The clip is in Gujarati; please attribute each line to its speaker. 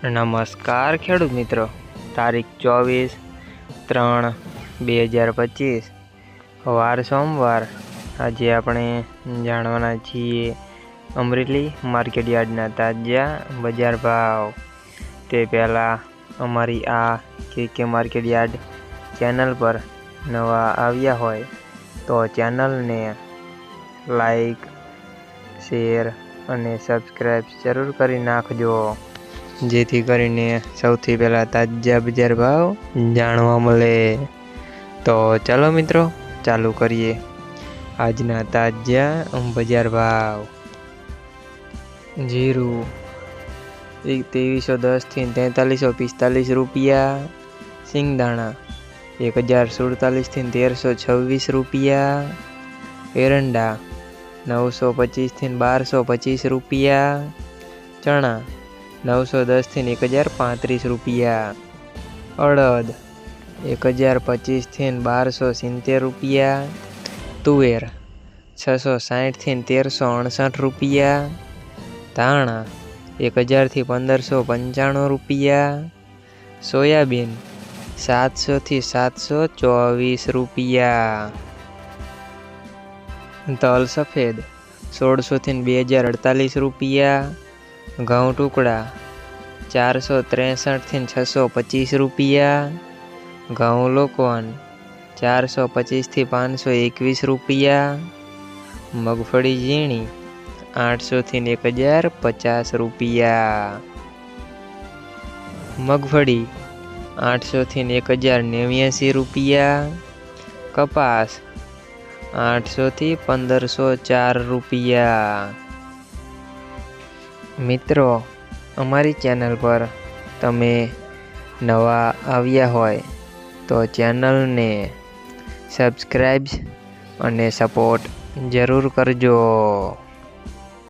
Speaker 1: નમસ્કાર ખેડૂત મિત્રો. તારીખ ચોવીસ ત્રણ બે હજાર પચીસ. વાર સોમવાર. આજે આપણે જાણવાના છીએ અમરેલી માર્કેટ યાર્ડના તાજા બજાર ભાવ. તે પહેલાં અમારી આ કે કે માર્કેટ યાર્ડ ચેનલ પર નવા આવ્યા હોય તો ચેનલને લાઈક, શેર અને સબસ્ક્રાઈબ જરૂર કરી નાખજો. જેથી કરીને સૌથી પહેલાં તાજા બજાર ભાવ જાણવા મળે. તો ચાલો મિત્રો, ચાલુ કરીએ. આજના તાજા બજાર ભાવ. જીરું એક ત્રેવીસો દસથી તેતાલીસો પિસ્તાલીસ રૂપિયા. સિંગદાણા એક હજાર સુડતાલીસથી તેરસો છવ્વીસ રૂપિયા. એરંડા નવસો પચીસથી બારસો પચીસ રૂપિયા. ચણા નવસો દસથી એક હજાર પાંત્રીસ રૂપિયા. અડદ એક હજાર પચીસથી બારસો સિત્તેર રૂપિયા. તુવેર છસો સાઠથી તેરસો અડસઠ રૂપિયા. ધાણા એક હજારથી પંદરસો પંચાણું રૂપિયા. સોયાબીન સાતસોથી સાતસો ચોવીસ રૂપિયા. તલ સફેદ સોળસોથી બે હજાર અડતાલીસ રૂપિયા. ઘઉં ટુકડા ચારસો ત્રેસઠથી છસો પચીસ રૂપિયા. ઘઉં લોકોન ચારસો પચીસથી પાંચસો એકવીસ રૂપિયા. મગફળી ઝીણી આઠસોથી એક હજાર પચાસ રૂપિયા. મગફળી આઠસોથી એક હજાર નેવ્યાસી રૂપિયા. કપાસ આઠસોથી પંદરસો ચાર રૂપિયા. મિત્રો, અમારી ચેનલ પર તમે નવા આવ્યા હોય તો ચેનલને સબસ્ક્રાઈબ અને સપોર્ટ જરૂર કરજો.